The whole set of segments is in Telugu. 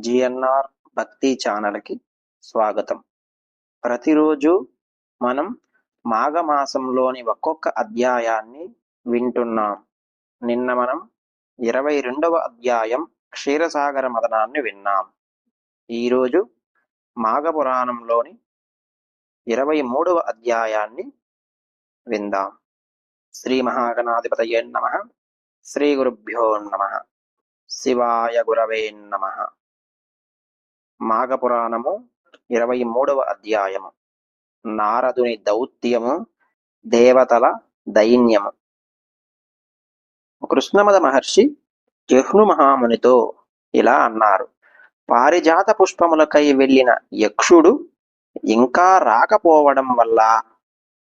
జిఎన్ఆర్ భక్తి ఛానల్కి స్వాగతం. ప్రతిరోజు మనం మాఘమాసంలోని ఒక్కొక్క అధ్యాయాన్ని వింటున్నాం. నిన్న మనం ఇరవై రెండవ అధ్యాయం క్షీరసాగర మదనాన్ని విన్నాం. ఈరోజు మాఘపురాణంలోని ఇరవై మూడవ అధ్యాయాన్ని విందాం. శ్రీ మహాగణాధిపతయే నమ. శ్రీ గురుభ్యో నమ. శివాయ గురవే నమ. మాఘపురాణము ఇరవై మూడవ అధ్యాయము. నారదుని దౌత్యము దేవతల దైన్యము. కృష్ణమద మహర్షి జహ్ను మహామునితో ఇలా అన్నారు పారిజాత పుష్పములకై వెళ్ళిన యక్షుడు ఇంకా రాకపోవడం వల్ల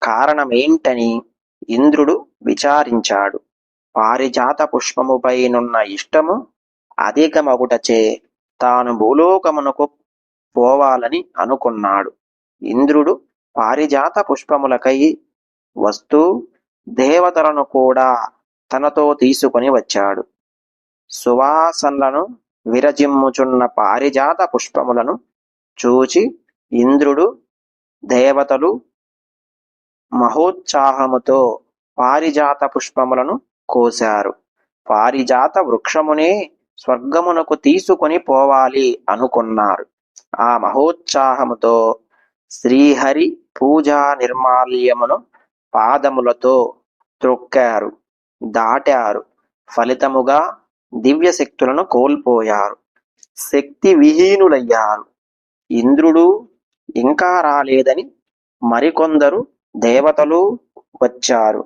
కారణమేంటని ఇంద్రుడు విచారించాడు. పారిజాత పుష్పముపైనున్న ఇష్టము అధికమగుటచే తాను భూలోకమునకు పోవాలని అనుకున్నాడు. ఇంద్రుడు పారిజాత పుష్పములకై వస్తూ దేవతలను కూడా తనతో తీసుకొని వచ్చాడు. సువాసనలను విరజిమ్ముచున్న పారిజాత పుష్పములను చూచి ఇంద్రుడు దేవతలు మహోత్సాహముతో పారిజాత పుష్పములను కోశారు. పారిజాత వృక్షమునే స్వర్గమునకు తీసుకొని పోవాలి అనుకున్నారు. ఆ మహోత్సాహముతో శ్రీహరి పూజా నిర్మాల్యమును పాదములతో త్రొక్కారు దాటారు. ఫలితముగా దివ్య శక్తులను కోల్పోయారు. శక్తి విహీనులయ్యారు ఇంద్రుడు ఇంకా రాలేదని మరికొందరు దేవతలు వచ్చారు.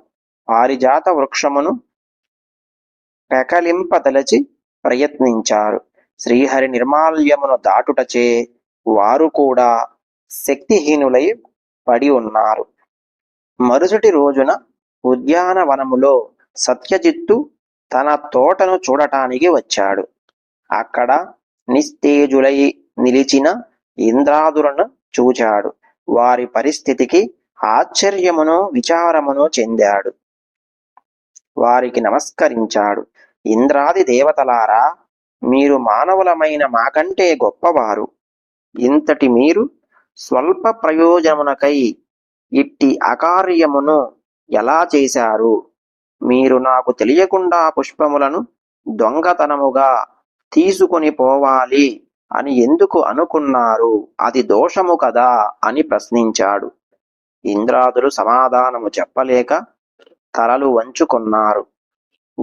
పారిజాత వృక్షమును పెకలింపదలచి ప్రయత్నించారు. శ్రీహరి నిర్మాల్యమును దాటుటచే వారు కూడా శక్తిహీనులై పడి ఉన్నారు. మరుసటి రోజున ఉద్యానవనములో సత్యజిత్తు తన తోటను చూడటానికి వచ్చాడు. అక్కడ నిస్తేజులై నిలిచిన ఇంద్రాదులను చూచాడు. వారి పరిస్థితికి ఆశ్చర్యమును విచారమును చెందాడు. వారికి నమస్కరించాడు. ఇంద్రాది దేవతలారా మీరు మానవులమైన మాకంటే గొప్పవారు. ఇంతటి మీరు స్వల్ప ప్రయోజనమునకై ఇట్టి అకార్యమును ఎలా చేశారు? మీరు నాకు తెలియకుండా పుష్పములను దొంగతనముగా తీసుకొని పోవాలి అని ఎందుకు అనుకున్నారు? అది దోషము కదా అని ప్రశ్నించాడు. ఇంద్రాదులు సమాధానము చెప్పలేక తలలు వంచుకున్నారు.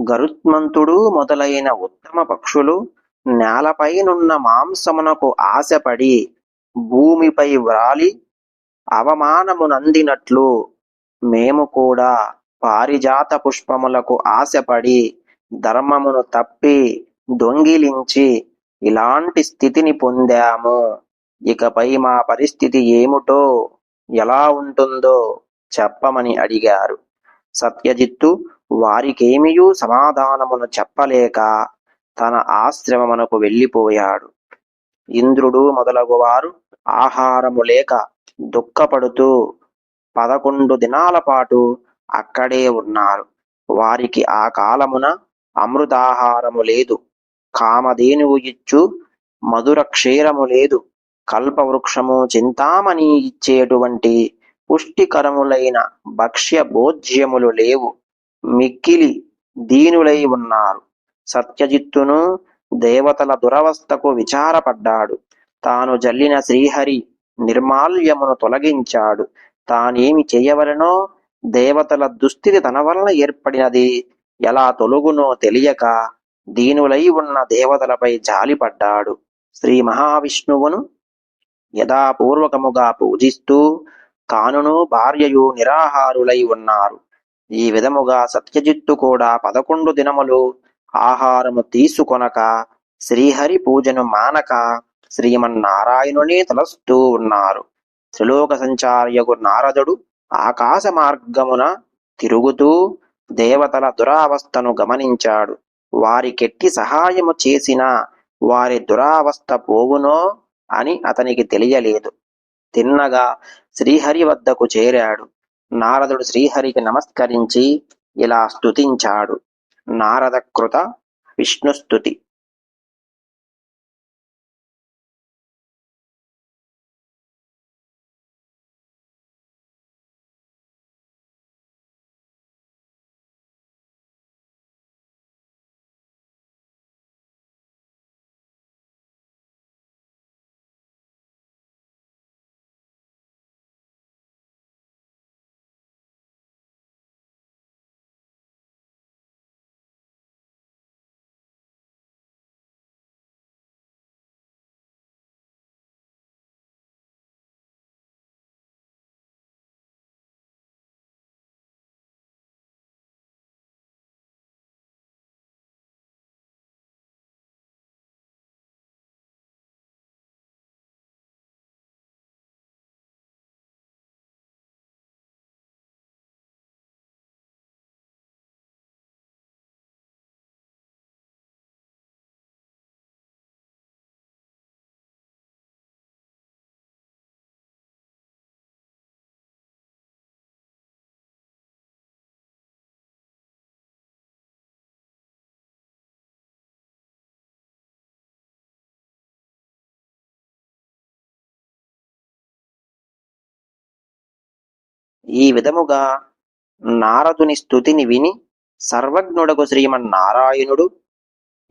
గరుత్మంతుడు మొదలైన ఉత్తమ పక్షులు నేలపైనున్న మాంసమునకు ఆశపడి భూమిపై వ్రాలి అవమానమునందినట్లు మేము కూడా పారిజాత పుష్పములకు ఆశపడి ధర్మమును తప్పి దొంగిలించి ఇలాంటి స్థితిని పొందాము. ఇకపై మా పరిస్థితి ఏమిటో ఎలా ఉంటుందో చెప్పమని అడిగారు. సత్యజిత్తు వారికేమియూ సమాధానమును చెప్పలేక తన ఆశ్రమమునకు వెళ్ళిపోయాడు. ఇంద్రుడు మొదలగువారు ఆహారము లేక దుఃఖపడుతూ పదకొండు దినాల పాటు అక్కడే ఉన్నారు. వారికి ఆ కాలమున అమృతాహారము లేదు. కామధేనువు ఇచ్చు మధుర క్షీరము లేదు. కల్పవృక్షము చింతామణి ఇచ్చేటువంటి పుష్టికరములైన భక్ష్య భోజ్యములు లేవు. మిక్కిలి దీనులై ఉన్నారు. సత్యజిత్తును దేవతల దురవస్థకు విచారపడ్డాడు. తాను జల్లిన శ్రీహరి నిర్మాల్యమును తొలగించాడు. తానేమి చేయవలనో దేవతల దుస్థితి తన వలన ఏర్పడినది ఎలా తొలుగునో తెలియక దీనులై ఉన్న దేవతలపై జాలిపడ్డాడు. శ్రీ మహావిష్ణువును యథాపూర్వకముగా పూజిస్తూ తానును భార్యయు నిరాహారులై ఉన్నారు. ఈ విధముగా సత్యజిత్తు కూడా పదకొండు దినములు ఆహారము తీసుకొనక శ్రీహరి పూజను మానక శ్రీమన్నారాయణుని తలస్తూ ఉన్నారు. త్రిలోక సంచార్యకు నారదుడు ఆకాశ మార్గమున తిరుగుతూ దేవతల దురావస్థను గమనించాడు. వారికెట్టి సహాయము చేసినా వారి దురావస్థ పోవునో అని అతనికి తెలియలేదు. తిన్నగా శ్రీహరి వద్దకు చేరాడు. నారదుడు శ్రీహరికి నమస్కరించి ఇలా స్తుతించాడు. నారద కృత విష్ణుస్తుతి ఈ విధముగా నారదుని స్థుతిని విని సర్వజ్ఞుడకు శ్రీమన్నారాయణుడు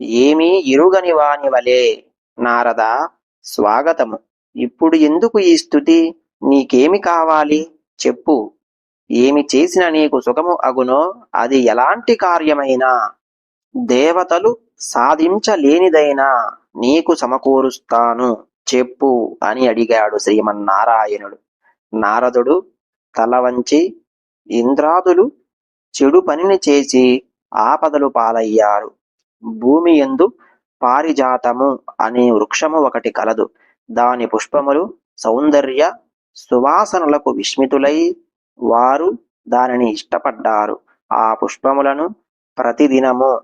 ఏమీ ఇరుగని వాని వలే నారద స్వాగతము. ఇప్పుడు ఎందుకు ఈ స్థుతి నీకేమి కావాలి? చెప్పు. ఏమి చేసిన నీకు సుఖము అగునో? అది ఎలాంటి కార్యమైనా? దేవతలు సాధించలేనిదైనా నీకు సమకూరుస్తాను. చెప్పు అని అడిగాడు శ్రీమన్నారాయణుడు. నారదుడు తల వంచి ఇంద్రాదులు చెడు పనిని చేసి ఆపదలు పాలయ్యారు. భూమి ఎందు పారిజాతము అనే వృక్షము ఒకటి కలదు. దాని పుష్పములు సౌందర్య సువాసనలకు విస్మితులై వారు దానిని ఇష్టపడ్డారు. ఆ పుష్పములను ప్రతిదినము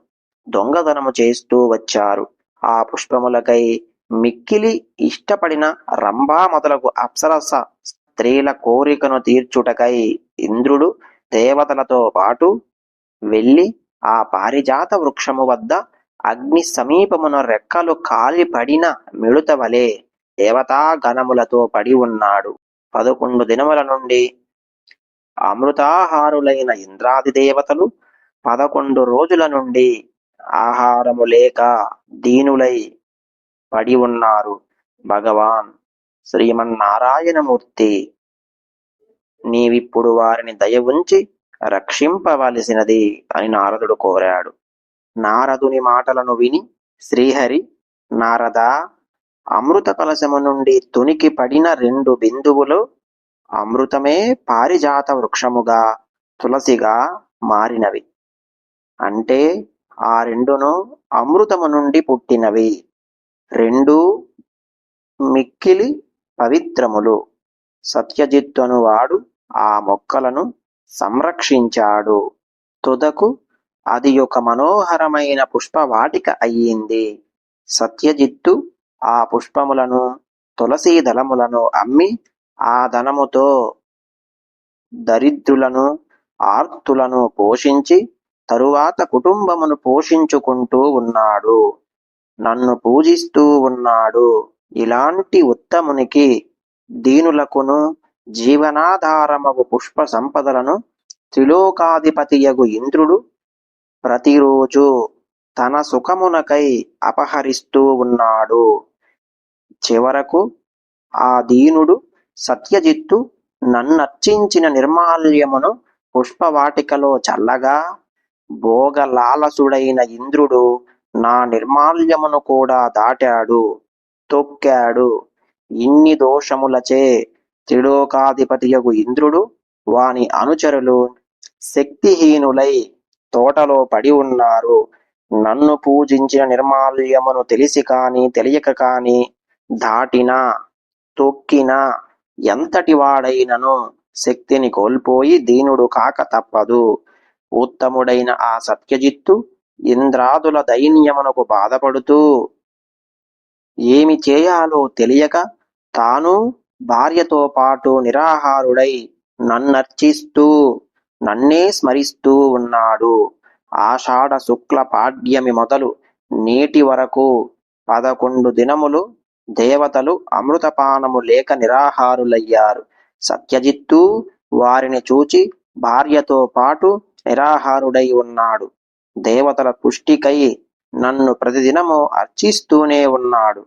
దొంగతనము చేస్తూ వచ్చారు. ఆ పుష్పములకై మిక్కిలి ఇష్టపడిన రంభా మొదలగు అప్సరస స్త్రీల కోరికను తీర్చుటకై ఇంద్రుడు దేవతలతో పాటు వెళ్ళి ఆ పారిజాత వృక్షము వద్ద అగ్ని సమీపమున రెక్కలు కాలిపడిన మిడుత వలె దేవతా గణములతో పడి ఉన్నాడు. పదకొండు దినముల నుండి అమృతాహారులైన ఇంద్రాది దేవతలు పదకొండు రోజుల నుండి ఆహారము లేక దీనులై పడి ఉన్నారు. భగవాన్ శ్రీమన్నారాయణమూర్తి నీవిప్పుడు వారిని దయ ఉంచి రక్షింపవలసినది అని నారదుడు కోరాడు. నారదుని మాటలను విని శ్రీహరి నారద అమృత కలశము నుండి తునికి పడిన రెండు బిందువులు అమృతమే పారిజాత వృక్షముగా తులసిగా మారినవి. అంటే ఆ రెండును అమృతము నుండి పుట్టినవి. రెండు మిక్కిలి పవిత్రములు. సత్యజిత్తును వాడు ఆ మొక్కలను సంరక్షించాడు. తుదకు అది ఒక మనోహరమైన పుష్పవాటిక అయ్యింది. సత్యజిత్తు ఆ పుష్పములను తులసీ దళములను అమ్మి ఆ ధనముతో దరిద్రులను ఆర్తులను పోషించి తరువాత కుటుంబమును పోషించుకుంటూ ఉన్నాడు. నన్ను పూజిస్తూ ఉన్నాడు. ఇలాంటి ఉత్తమునికి దీనులకును జీవనాధారమగు పుష్ప సంపదలను త్రిలోకాధిపతియగు ఇంద్రుడు ప్రతిరోజు తన సుఖమునకై అపహరిస్తూ ఉన్నాడు. చివరకు ఆ దీనుడు సత్యజిత్తు నన్నర్చించిన నిర్మాల్యమును పుష్పవాటికలో చల్లగా భోగలాలసుడైన ఇంద్రుడు నా నిర్మాల్యమును కూడా దాటాడు. తొక్కాడు. ఇన్ని దోషములచే త్రిలోకాధిపతియగు ఇంద్రుడు వాని అనుచరులు శక్తిహీనులై తోటలో పడి ఉన్నారు. నన్ను పూజించిన నిర్మాల్యమును తెలిసి కాని తెలియక కాని దాటినా తొక్కినా ఎంతటి వాడైనను శక్తిని కోల్పోయి దీనుడు కాక తప్పదు. ఉత్తముడైన ఆ సత్యజిత్తు ఇంద్రాదుల దైన్యమునకు బాధపడుతూ ఏమి చేయాలో తెలియక తాను భార్యతో పాటు నిరాహారుడై నన్నర్చిస్తూ నన్నే స్మరిస్తూ ఉన్నాడు. ఆషాఢ శుక్ల పాడ్యమి మొదలు నేటి వరకు పదకొండు దినములు దేవతలు అమృతపానము లేక నిరాహారులయ్యారు. సత్యజిత్తు వారిని చూచి భార్యతో పాటు నిరాహారుడై ఉన్నాడు. దేవతల పుష్టికై నన్ను ప్రతిదినము అర్చిస్తూనే ఉన్నాడు.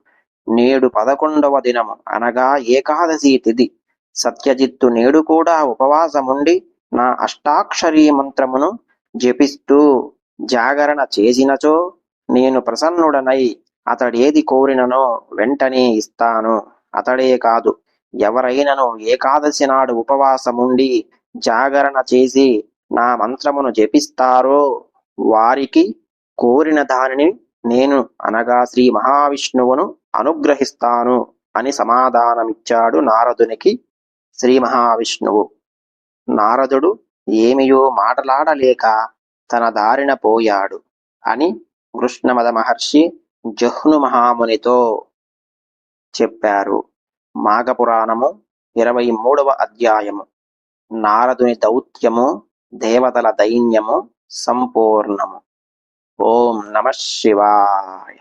నేడు పదకొండవ దినము. అనగా ఏకాదశి తిథి. సత్యజిత్తు నేడు కూడా ఉపవాసముండి నా అష్టాక్షరీ మంత్రమును జపిస్తూ జాగరణ చేసినచో నేను ప్రసన్నుడనై అతడేది కోరిననో వెంటనే ఇస్తాను. అతడే కాదు. ఎవరైనను ఏకాదశి నాడు ఉపవాసముండి జాగరణ చేసి నా మంత్రమును జపిస్తారో వారికి కోరిన దానిని నేను అనగా శ్రీ మహావిష్ణువును అనుగ్రహిస్తాను అని సమాధానమిచ్చాడు నారదునికి శ్రీ మహావిష్ణువు. నారదుడు ఏమియో మాటలాడలేక తన దారిన పోయాడు అని కృష్ణమద మహర్షి జహ్ను మహామునితో చెప్పారు. మాఘపురాణము ఇరవై మూడవ అధ్యాయము. నారదుని దౌత్యము దేవతల దైన్యము సంపూర్ణము. ఓం నమ శివాయ.